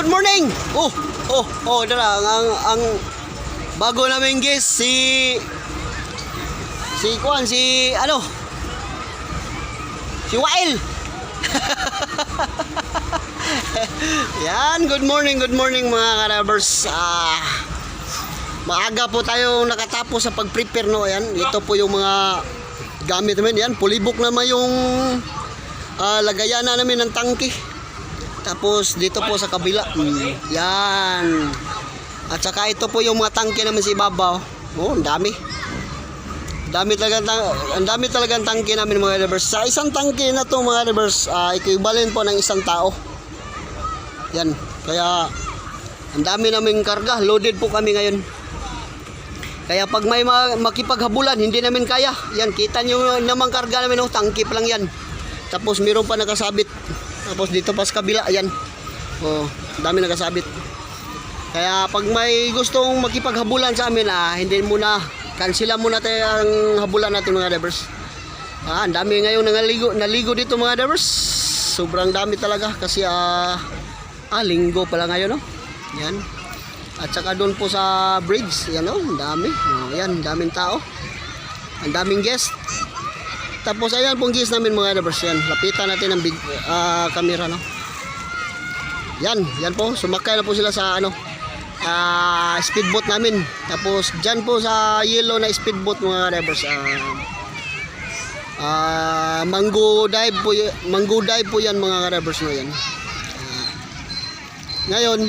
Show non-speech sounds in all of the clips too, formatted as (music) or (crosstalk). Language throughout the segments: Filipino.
good morning. Oh, oh, oh, dala ang ang, ang bago namin guest si si Kuan si ano? Si Wael. (laughs) Yan, good morning, good morning mga karabers. Ah, maaga po tayo nakatapos sa pag-prepare no. Yan, ito po yung mga gamit namin. Yan, pulibok naman yung ah, lagayan na namin ng tangke. Tapos dito po sa kabila. Mm, yan. At saka ito po yung mga tangke naman sa ibabaw. Oh, ang dami. Dami talaga ang dami talaga ang tangke namin mga rivers. Sa isang tangke na to mga rivers, ah, equivalent po ng isang tao. Yan. Kaya ang dami naming karga, loaded po kami ngayon. Kaya pag may ma- makipaghabulan, hindi namin kaya. Yan, kita nyo naman karga namin, oh, tangke pa lang yan. Tapos meron pa nakasabit. Tapos dito pa sa kabila, ayan. Oh, dami nakasabit. Kaya pag may gustong makipaghabulan sa amin, ah, hindi muna, kansila muna tayo ang habulan natin mga divers. Ah, ang dami ngayon naligo, naligo dito mga divers. Sobrang dami talaga kasi ah, ah linggo pala ngayon, no? Yan. At saka doon po sa bridge, yan oh, ang dami. Oh, yan, daming tao. Ang daming guest. Tapos ayan pong namin mga neighbors yan. Lapitan natin ang big ah, camera no. Yan, yan po. Sumakay na po sila sa ano ah, speedboat namin. Tapos diyan po sa yellow na speedboat mga neighbors ah ah, mango dive po mango dive po yan mga neighbors no yan. Ah, ngayon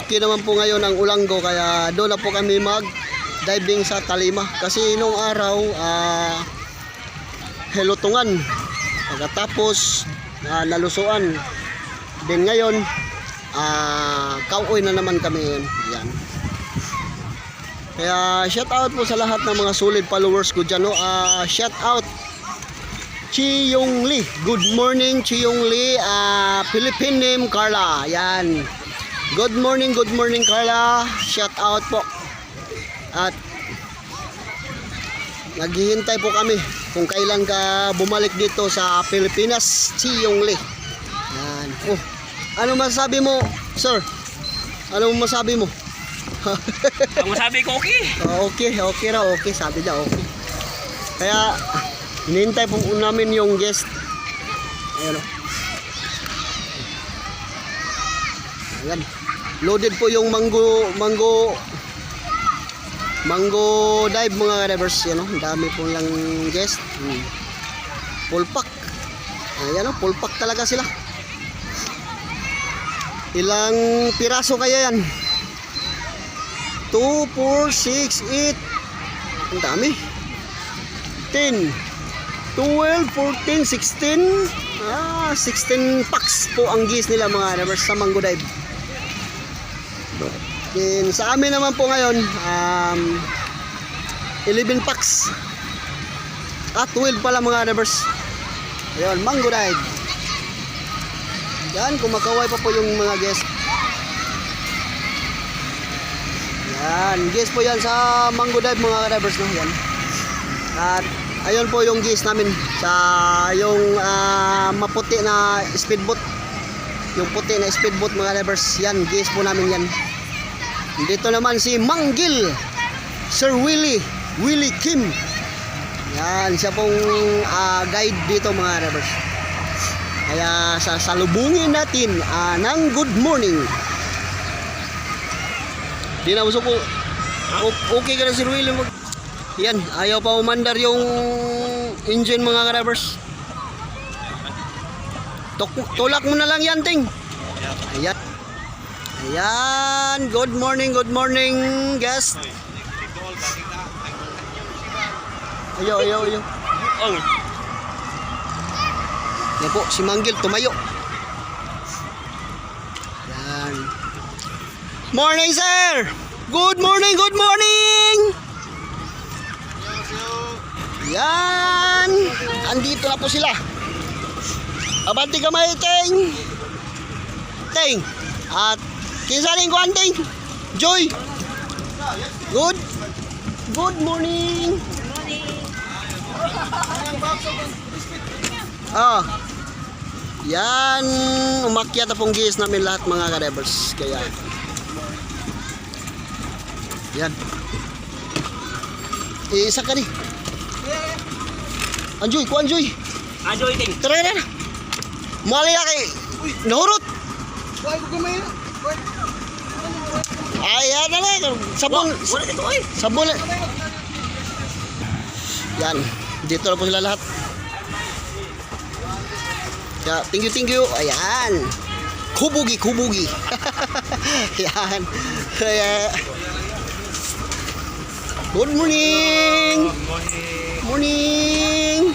okay naman po ngayon ang ulanggo kaya doon na po kami mag diving sa Talima kasi nung araw ah helutungan. Pagkatapos ah, nalusuan din ngayon ah kauoy na naman kami. Yun yan. Kaya shout out po sa lahat ng mga solid followers ko dyan no? Ah, shout out Chi Yong Lee. Good morning Chi Yong Lee. Ah, Philippine name Carla. Yan. Good morning good morning Carla. Shout out po. At naghihintay po kami kung kailan ka bumalik dito sa Pilipinas, Chiyong Lee. Yan. Oh, ano masabi mo, sir? Ano masabi mo? (laughs) Ang masabi ko, okay. Oh, okay, okay raw, okay. Sabi niya, okay. Kaya, hinihintay po namin yung guest. Ayan o. Ayan. Loaded po yung mango, mango, mango dive mga drivers. Yan o, ang dami po lang guest. Hmm. Full pack. Ayan o, full pack talaga sila. Ilang piraso kaya yan? 2, 4, 6, 8. Ang dami. 10, 12, 14, 16. Ah, 16 packs po ang gis nila mga drivers sa Mango Dive. Then, sa amin naman po ngayon, um, 11 packs. At 12 pala mga drivers. Ayun, Mango Dive. Yan, kumakaway pa po yung mga guest. Yan, guest po yan sa Mango Dive mga drivers no, yan. At ayun po yung guest namin sa yung ah, maputi na speedboat. Yung puti na speedboat mga drivers, yan, guest po namin yan. Dito naman si Manggil, Sir Willie, Willie Kim. Yan, siya pong ah, guide dito mga drivers. Kaya sasalubungin natin ah, ng good morning. Di na gusto ko. O- Okay ka na si Willie mag... Yan, ayaw pa umandar yung engine mga. Tok- tulak mo na lang yan, Ting. Ayan. Ayan. Good morning, good morning, guest. Ayaw, ayaw. Oh, Yan po, si Manggil tumayo. Yan. Morning, sir! Good morning, good morning! Yan! Andito na po sila. Abanti kamay, Ting! Ting! At kinsaling ko, Ting! Joy! Good? Good morning! Ah. Yan, umakyat na pong gis namin lahat mga ka-drivers. Kaya, yan. Eh, isa ka ni. Anjoy, ko Anjoy. Ajo iting. Tara na. Mali ka kay nahurot. Why ko gamay? Ay, yan na lang. Sabon. Sabon. Yan. Dito na po sila lahat. Ya, thank you, thank you. Ayan. Kubugi, kubugi. (laughs) Yan. Kaya, Good morning. Morning.